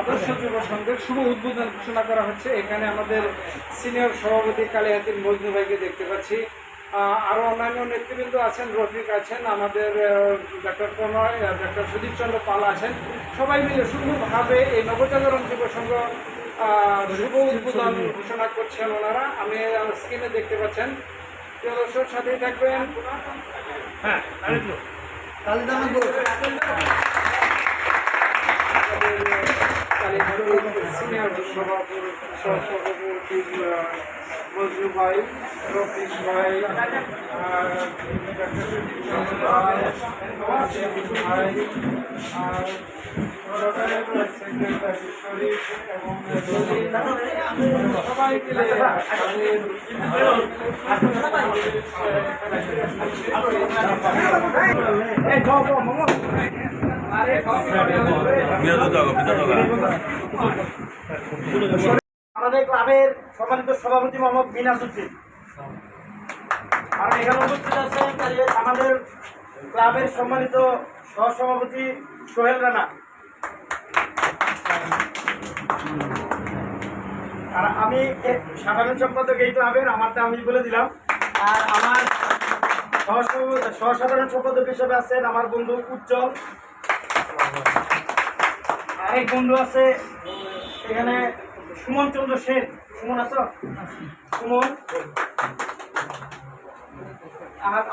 আদর্শ যুব সংঘের শুভ উদ্বোধন ঘোষণা করা হচ্ছে। এখানে আমাদের সিনিয়র সভাপতি কালিহাতির মজনু ভাইকে দেখতে পাচ্ছি। আহ, আরও অন্যান্য নেতৃবৃন্দ আছেন রফিক আছেন আমাদের ডক্টর প্রণয় ডক্টর সুদীপ চন্দ্র পাল আছেন। সবাই মিলে সুন্দরভাবে এই নবজাগরণ যুব সংঘ শুভ উদ্বোধন ঘোষণা করছেন ওনারা। আমি স্ক্রিনে দেখতে পাচ্ছেন। প্রিয় দর্শক সাথেই থাকবেন। হ্যাঁ তাহলে তো। সিনিয়র সভাপতি সভাপতি মজনু ভাই রফিক ভাই ভাই আর সবাই মিলে আমাদের ক্লাবের সম্মানিত সভাপতি মোহাম্মদ মিনাসুদ্দিন আর এখানে উপস্থিত আছেন আমাদের ক্লাবের সম্মানিত সহসভাপতি সোহেল রানা। আর আমি সাধারণ সম্পাদক এই ক্লাবের, আমারটা আমি বলে দিলাম। আর আমার সহসাধারণ সম্পাদক হিসেবে আছেন আমার বন্ধু উজ্জ্বল। আরেক বন্ধু আছে এখানে সুমন চন্দ্র সেন। সুমন আছো? সুমন।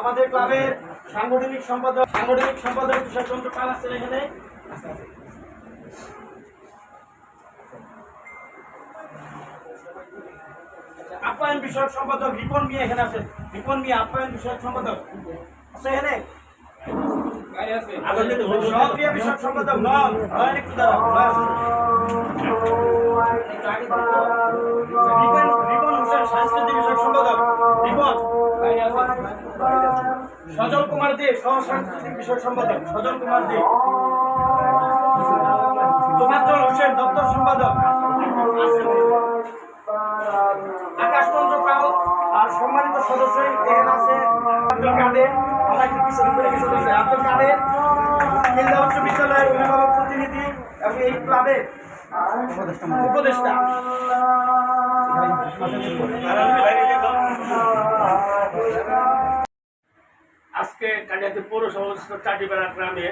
আমাদের ক্লাবের সাংগঠনিক সম্পাদক সাংগঠনিক সম্পাদক তুষার চন্দ্র পাল আছেন এখানে। আচ্ছা, আপ্যায়ন বিষয়ক সম্পাদক রিপন মিয়া এখানে আছেন। রিপন মিয়া আপ্যায়ন বিষয়ক সম্পাদক। আছে এখানে? সক্রিয় বিষয়ক সম্পাদক নয় নয়ন একটু দাঁড়াও নয়ন। রিপন হোসেন সাংস্কৃতিক বিষয়ক সম্পাদক রিপন সজল কুমার দে সহ সাংস্কৃতিক বিষয়ক সম্পাদক সজল কুমার দে তোফাজ্জল হোসেন দপ্তর সম্পাদক আকাশ চন্দ্র পাল আর সম্মানিত সদস্য এখানে আছে আব্দুল কাদের আমরা একটু আব্দুল কাদের উচ্চ বিদ্যালয়ের অভিভাবক প্রতিনিধি এবং এই ক্লাবের উপদেষ্টা আজকে কালিয়াতে পৌরসভা চাটিবেড়া গ্রামে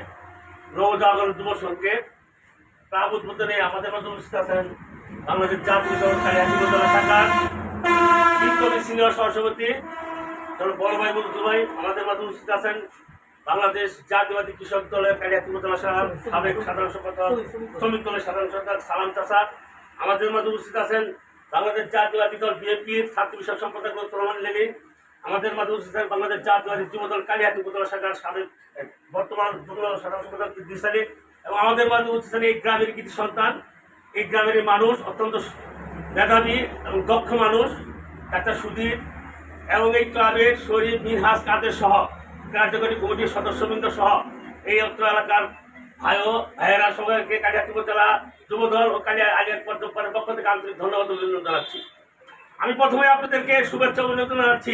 নবজাগরণ যুব সংঘের প্রাব উদ্বোধনে আমাদের মধ্যে উপস্থিত আছেন বাংলাদেশ জাতীয় দল কালিয়াতি শাখার সিনিয়র সহসভাপতি ধরো বড় ভাই বন্ধু ভাই, আমাদের মধ্যে উপস্থিত আছেন বাংলাদেশ জাতীয়বাদী কৃষক দলের কালিয়াতি উপজেলা শাখার সাবেক সাধারণ সম্পাদক, শ্রমিক দলের সাধারণ সম্পাদক সালাম চাষা আমাদের মধ্যে উপস্থিত আছেন বাংলাদেশ জাতীয়বাদী দল বিএনপির ছাত্র বিষয়ক সম্পাদক রহমান লেনিন আমাদের মাঝে উপস্থিত আছেন বাংলাদেশ জাতীয়বাদী যুবদল কালিয়াতি উপজেলা শাখার সাবেক বর্তমান যুগ্ম সাধারণ সম্পাদক দিশালি এবং আমাদের মাঝে উপস্থিত আছেন এই গ্রামের কৃতি সন্তান। এই গ্রামের মানুষ অত্যন্ত মেধাবী এবং দক্ষ মানুষ। ডাক্তার সুধীর এবং এই ক্লাবের শরীফ, মিনহাস, কাদের সহ কার্যকরী কমিটির সদস্যবৃন্দ সহ এই অত্র এলাকার ভাইও, ভাইয়েরা সবাইকে কালিয়াতি উপজেলা যুবদল ও কালিয়া আলিয়ার পর্যটনের পক্ষ থেকে আন্তরিক ধন্যবাদ ও অভিনন্দন জানাচ্ছি। আমি প্রথমে আপনাদেরকে শুভেচ্ছা অভিনন্দন জানাচ্ছি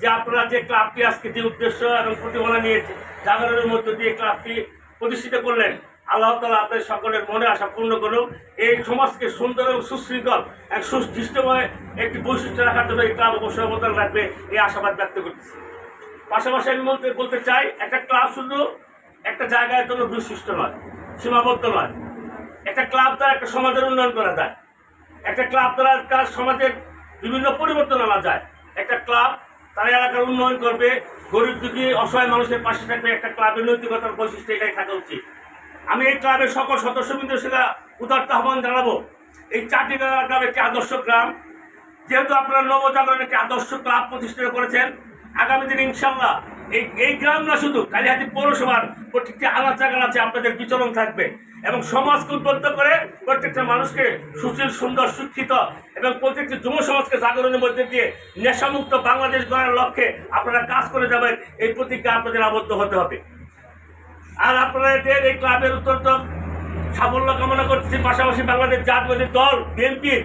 যে আপনারা যে ক্লাবটি আজকে যে উদ্দেশ্য এবং প্রতিফলন নিয়ে জাগরণের মধ্য দিয়ে ক্লাবটি প্রতিষ্ঠিত করলেন আল্লাহ তালা আপনাদের সকলের মনে আশা পূর্ণ করুন এই সমাজকে সুন্দর এবং সুশৃঙ্খল, এক সুদৃষ্টময় একটি বৈশিষ্ট্য রাখার জন্য এই ক্লাব অবশ্যই অবদান রাখবে, এই আশাবাদ ব্যক্ত করতেছি। পাশাপাশি আমি বলতে বলতে চাই, একটা ক্লাব শুধু একটা জায়গায় জন্য বিশিষ্ট নয়, সীমাবদ্ধ নয়। একটা ক্লাব দ্বারা একটা সমাজের উন্নয়ন করা যায়। একটা ক্লাব দ্বারা তার সমাজের বিভিন্ন পরিবর্তন আনা যায়। একটা ক্লাব তার এলাকার উন্নয়ন করবে, গরিব দুঃখী, অসহায় মানুষের পাশে থাকবে, একটা ক্লাবের নৈতিকতার বৈশিষ্ট্য এটাই থাকা উচিত। আমি এই ক্লাবের সকল সদস্যবৃন্দের সেটা উদার্ত আহ্বান জানাব। এই চারটি গ্রাম একটি আদর্শ গ্রাম। যেহেতু আপনারা নবজাগরণ একটি আদর্শ ক্লাব প্রতিষ্ঠিত করেছেন, আগামী দিন ইনশাল্লাহ এই এই গ্রাম না শুধু, কালিহাতি পৌরসভার প্রত্যেকটি আলাদা আছে, আপনাদের বিচরণ থাকবে। এবং সমাজকে উদ্বুদ্ধ করে প্রত্যেকটা মানুষকে সুশীল, সুন্দর, শিক্ষিত এবং প্রত্যেকটি যুব সমাজকে জাগরণের মধ্যে দিয়ে নেশামুক্ত বাংলাদেশ গড়ার লক্ষ্যে আপনারা কাজ করে যাবেন, এই প্রতিজ্ঞা আপনাদের আবদ্ধ হতে হবে। আর আপনাদের এই ক্লাবের অত্যন্ত সাফল্য কামনা করতেছি পাশাপাশি বাংলাদেশ জাতীয়বাদী দল বিএনপির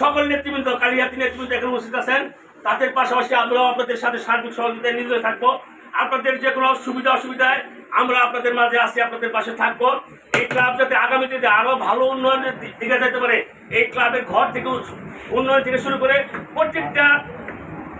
সকল নেতৃবৃন্দ কালিয়াতি নেতৃবৃন্দ এখানে উপস্থিত আছেন। তাদের পাশাপাশি আমরাও আপনাদের সাথে সার্বিক সহযোগিতায় নিয়োজিত থাকব। আপনাদের যে কোনো সুবিধা অসুবিধায় আমরা আপনাদের মাঝে আসি আপনাদের পাশে থাকব। এই ক্লাব যাতে আগামী দিনে আরও ভালো উন্নয়নের দিকে যেতে পারে, এই ক্লাবের ঘর থেকে উন্নয়ন থেকে শুরু করে প্রত্যেকটা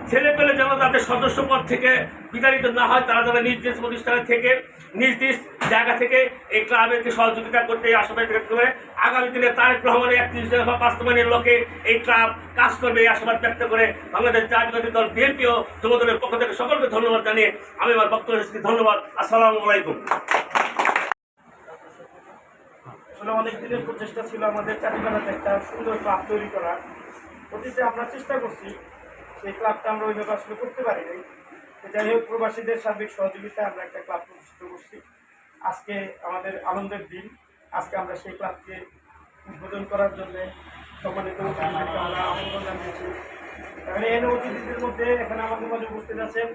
ছেলে পেলে যেন তাদের সদস্য পদ থেকে বিতাড়িত না হয়, তারা যেন নিজ নিজ প্রতিষ্ঠানে থেকে, নিজ নিজ জায়গা থেকে এই ক্লাবেরকে সহযোগিতা করতে আশাবাদ ব্যক্ত করে আগামী দিনে তারেক রহমানের একত্রিশ দফা বাস্তবায়নের লক্ষ্যে এই ক্লাব কাজ করবে এই আশাবাদ ব্যক্ত করে বাংলাদেশ জাতীয়বাদী দল বিএনপিও ও যুব পক্ষ থেকে সকলকে ধন্যবাদ জানিয়ে আমি আমার বক্তব্য করছি। ধন্যবাদ। আসসালামু আলাইকুম। অনেক দিনের প্রচেষ্টা ছিল আমাদের চারিপাড়াতে একটা সুন্দর ক্লাব তৈরি করার। অতীতে আমরা চেষ্টা করছি, সেই ক্লাবটা আমরা ওইভাবে আসলে করতে পারিনি। যাই হোক, প্রবাসীদের সার্বিক সহযোগিতায় আমরা একটা ক্লাব প্রতিষ্ঠিত করছি। আজকে আমাদের আনন্দের দিন। আজকে আমরা সেই ক্লাবকে উদ্বোধন করার জন্য সম্মানিত আমন্ত্রণ জানিয়েছি। এখানে এনে অতিথিদের মধ্যে এখানে আমাদের মাঝে উপস্থিত আছেন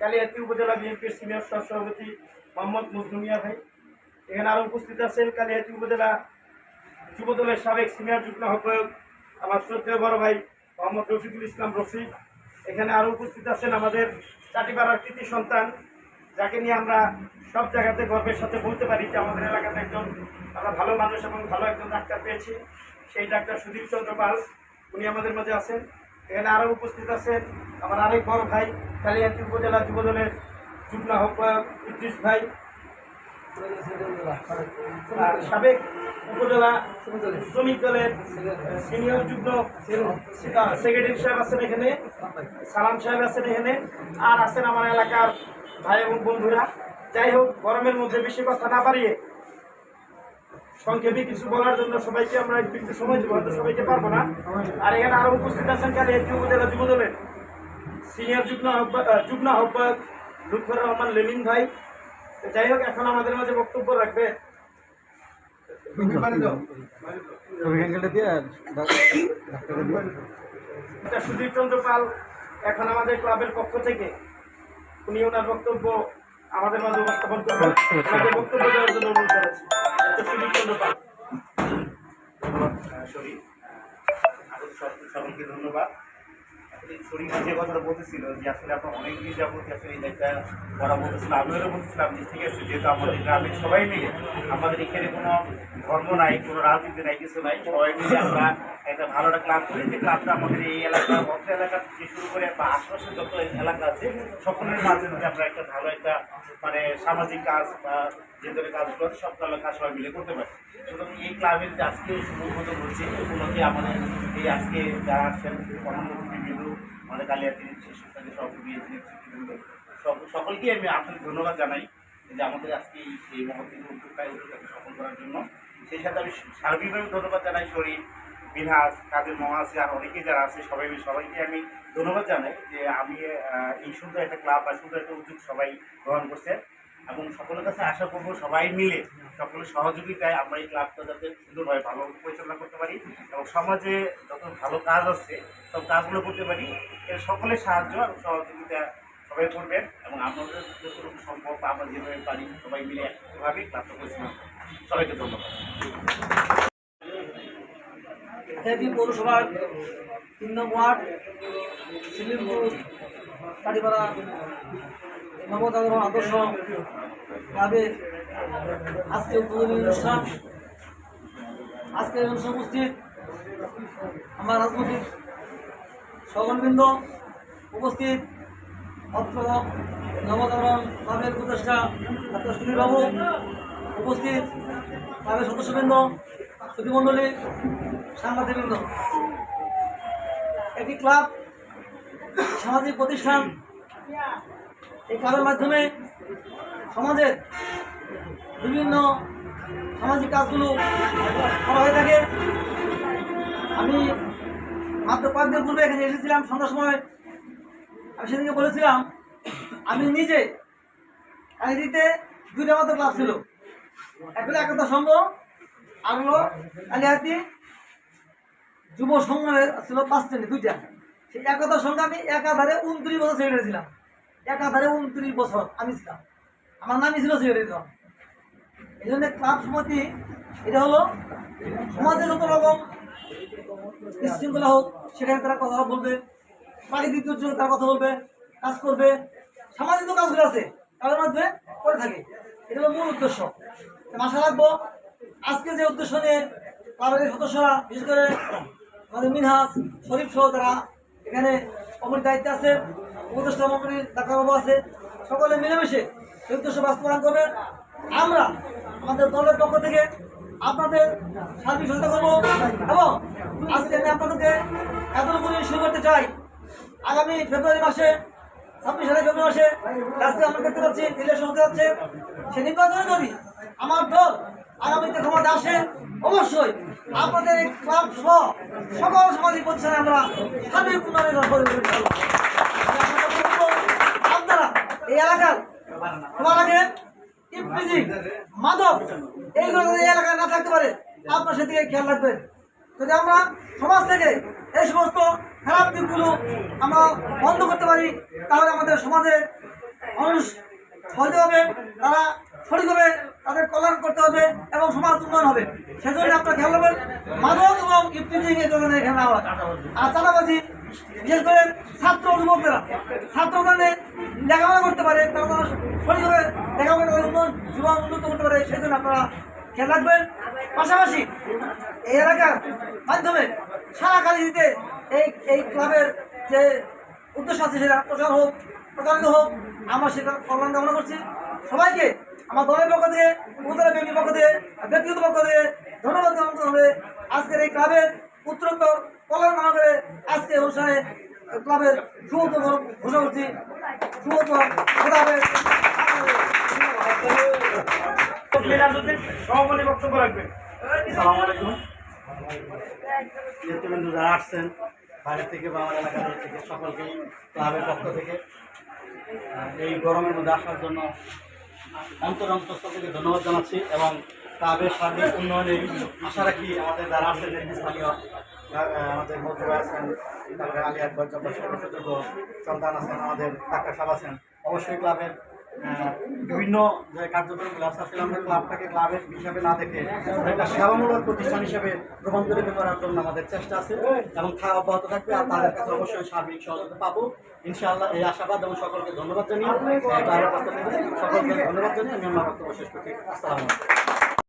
কালিয়াতি উপজেলা বিএনপির সিনিয়র সহ সভাপতি মোহাম্মদ মুজলুমিয়া ভাই। এখানে আরও উপস্থিত আছেন কালিয়াতি উপজেলা যুবদলের সাবেক সিনিয়র যুগ্ম আহ্বায়ক আমার শ্রদ্ধেয় বড় ভাই মোহাম্মদ রফিকুল ইসলাম রফিক। এখানে আরও উপস্থিত আছেন আমাদের চাটিপাড়ার কৃতি সন্তান যাকে নিয়ে আমরা সব জায়গাতে গর্বের সাথে বলতে পারি যে আমাদের এলাকাতে একজন আমরা ভালো মানুষ এবং ভালো একজন ডাক্তার পেয়েছি। সেই ডাক্তার সুদীপ চন্দ্র পাল, উনি আমাদের মাঝে আছেন। এখানে আরও উপস্থিত আছেন আমার আরেক বড় ভাই, কালিয়াতি উপজেলা যুব দলের যুগ্ম আহ্বায়ক ইদ্রিস ভাই। সাবেক উপজেলা শ্রমিক দলের সিনিয়র যুগ্ম সেক্রেটারি সাহেব আছেন এখানে, সালাম সাহেব আছেন এখানে, আর আছেন আমার এলাকার ভাই এবং বন্ধুরা যাই হোক গরমের মধ্যে বেশি কথা না বাড়িয়ে সংক্ষেপে কিছু বলার জন্য সবাইকে আমরা একটু সময় দেবো হয়তো সবাইকে পারব না। আর এখানে আরও উপস্থিত আছেন কালে একটি উপজেলা যুব দলের সিনিয়র যুগ্ম যুগ্ম আহ্বায়ক লুৎফর রহমান লেলিন ভাই। যাই হোক এখন আমাদের মাঝে বক্তব্য রাখবে। এটা সুধীর চন্দ্র পাল এখন আমাদের ক্লাবের পক্ষ থেকে। উনি ওনার বক্তব্য আমাদের মাঝে উপস্থাপন করবেন। ওনাকে বক্তব্য দেওয়ার জন্য অনুরোধ জানাচ্ছি। সুদীপ চন্দ্র পাল সকলকে ধন্যবাদ। শরীর যে কথাটা বলতেছিল যে আসলে আপনার অনেক দিন যাবত আসলে এই একটা করা বলতেছিল আমিও বলতেছিলাম যে ঠিক আছে যেহেতু আমাদের গ্রামের সবাই মিলে, আমাদের এখানে কোনো ধর্ম নাই, কোনো রাজনীতি নাই, কিছু নাই, সবাই মিলে আমরা একটা ভালো একটা ক্লাব করি যে ক্লাবটা আমাদের এই এলাকা অত্র এলাকা থেকে শুরু করে বা আশপাশে যত এলাকা আছে, সকলের মাঝে আমরা একটা ভালো একটা মানে সামাজিক কাজ বা যে ধরনের কাজগুলো সব কাজ সবাই মিলে করতে পারি। সুতরাং এই ক্লাবের আজকে শুভমত করছে উপলক্ষে আমাদের এই আজকে যারা আসছেন বিন্দু আমাদের কালিয়াতি শিশু সব সব, সকলকে আমি আপনাকে ধন্যবাদ জানাই যে আমাদের আজকে এই- এই মহত্ব উদ্যোগটা এই উদ্যোগটাকে সফল করার জন্য। সেই সাথে আমি সার্বিকভাবে ধন্যবাদ জানাই শরীর বিনহাস কাদের মহাসি আর অনেকে যারা আছে, সবাই সবাইকে আমি ধন্যবাদ জানাই যে আমি এই সুন্দর একটা ক্লাব বা সুন্দর একটা উদ্যোগ সবাই গ্রহণ করছেন এবং সকলের কাছে আশা করব সবাই মিলে সকলের সহযোগিতায় আমরা এই ক্লাবটা যাতে সুন্দরভাবে ভালো পরিচালনা করতে পারি এবং সমাজে যত ভালো কাজ আছে, সব কাজগুলো করতে পারি এর সকলের সাহায্য এবং সহযোগিতা সবাই করবেন এবং আমাদের যতটুকু সম্ভব আমরা যেভাবে পারি সবাই মিলে একভাবে ক্লাবটা পরিচালনা। সবাইকে ধন্যবাদ পৌরসভার তিন নম্বর ওয়ার্ড সিলিমপুর কাটিপাড়া নবজাগরণ আদর্শ ক্লাবের আজকে উদ্বোধনী অনুষ্ঠান। আজকে অনুষ্ঠান উপস্থিত আমার রাজনৈতিক সগণবৃন্দ উপস্থিত অত্র নবজাগরণ ক্লাবের উপদেষ্টা সুনীল বাবু উপস্থিত ক্লাবের সদস্যবৃন্দ সুধীমণ্ডলী সাংবাদিকবৃন্দ। একটি ক্লাব, সামাজিক প্রতিষ্ঠান এই ক্লাবের মাধ্যমে সমাজের বিভিন্ন সামাজিক কাজগুলো করা হয়ে থাকে। আমি মাত্র কয়েকদিন পূর্বে এখানে এসেছিলাম, সন্ধ্যার সময় আমি সেদিনকে বলেছিলাম, আমি নিজে কাহিনীতে দুইটা মাত্র ক্লাব ছিল। হলো একতা সংঘ, আর হলো কালিহাতি যুব সংঘ ছিল পাঁচ শ্রেণি, দুইটা। সেই একতা সংঘে আমি একাধারে উনত্রিশ বছর সেক্রেটারি ছিলাম একাধারে উনত্রিশ বছর আমি ছিলাম। আমার নামই ছিল সেক্রেটারি এই জন্য ক্লাব সমিতি, এটা হলো সমাজে যত রকম বিশৃঙ্খলা হোক, সেখানে তারা কথা বলবে। প্রাকৃতিক দুর্যোগে তারা কথা বলবে, কাজ করবে। সামাজিক কাজগুলো আছে, তাদের মধ্যে করে থাকে। এটা হলো মূল উদ্দেশ্য। আশা রাখব, আজকে যে উদ্দেশ্য নিয়ে ক্লাবের সদস্যরা, বিশেষ করে আমাদের মিনহাস শরীফ সহ যারা এখানে কমিটির দায়িত্বে আছে, উপদেষ্টা মন্ত্রী ডাক্তারবাবু আছে, সকলে মিলেমিশে উদ্দেশ্য বাস্তবায়ন করবে। আমরা আমাদের দলের পক্ষ থেকে আপনাদের সার্বিক সহায়তা করব এবং আজকে আমি আপনাদেরকে এতটুকু শুরু করতে চাই। আগামী ফেব্রুয়ারি মাসে, ছাব্বিশ সালে ফেব্রুয়ারি মাসে আজকে আমরা দেখতে পাচ্ছি ইলেকশন হতে যাচ্ছে। সে নির্বাচনে যদি আমার দল আগামীতে ক্ষমতা আসে, অবশ্যই আপনাদের এই ক্লাব সহ সকল সামাজিক প্রতিষ্ঠানে আমরা সার্বিক উন্নয়নের আপনারা এই এলাকার, তোমার আগে মাদক এইগুলো যদি এলাকায় না থাকতে পারে, আপনার সেদিকে খেয়াল রাখবেন যদি আমরা সমাজ থেকে এই সমস্ত খারাপ দিকগুলো আমরা বন্ধ করতে পারি, তাহলে আমাদের সমাজে মানুষ সহজে হবে, তারা সঠিকভাবে তাদের কল্যাণ করতে হবে এবং সমাজ উন্নয়ন হবে। সেজন্য আপনারা খেয়াল রাখবেন মাদক এবং জন্য এখানে না হয় আর চাঁদাবাজি বিশেষ করে ছাত্র যুবকরা। ছাত্ররা লেখাপড়া করতে পারে, তারা সঠিকভাবে লেখাপড়া উন্নয়ন জীবন উন্নত করতে পারে, সেই জন্য আপনারা খেয়াল রাখবেন। পাশাপাশি এই এলাকার মাধ্যমে সারা কালি দিতে এই এই ক্লাবের যে উদ্দেশ্য আছে, সেটা প্রচার হোক, প্রচারিত হোক, আমরা সেটা কল্যাণ কামনা করছি। সবাইকে আমার দলের পক্ষ থেকে, উপজেলা বিএনপির পক্ষ থেকে, ব্যক্তিগত পক্ষ থেকে ধন্যবাদ জানাতে হবে। আজকের এই ক্লাবের উত্তরোত্তর কল্যাণ কামনা করে আজকে অনুষ্ঠানে ক্লাবের শুভত ঘোষণা করছি সভাপতি বক্তব্য আসছেন থেকে এলাকার থেকে সকলকেই ক্লাবের থেকে। এই গরমের মধ্যে আসার জন্য অন্তর থেকে ধন্যবাদ জানাচ্ছি এবং ক্লাবের সার্বিক উন্নয়নে আশা রাখি আমাদের যারা আছেন স্থানীয় আমাদের মধ্যে আছেন, তারপরে আলী আকবর জব্বার সর্বসুযোগ্য সন্তান আছেন, আমাদের ডাক্তার সাহেব আছেন, অবশ্যই ক্লাবের বিভিন্ন যে কার্যক্রমগুলো আছে আসলে আমরা ক্লাবটাকে ক্লাবের হিসাবে না দেখে একটা সেবামূলক প্রতিষ্ঠান হিসেবে রূপান্তরিত করার জন্য আমাদের চেষ্টা আছে এবং থাকা অব্যাহত থাকবে, আর তাদের কাছে অবশ্যই সার্বিক সহযোগিতা পাবো। ইনশাআল্লাহ এই আশাবাদ এবং সকলকে ধন্যবাদ জানিয়ে সকলকে ধন্যবাদ জানিয়ে আমি আমার বক্তব্য শেষ করছি। আসসালামু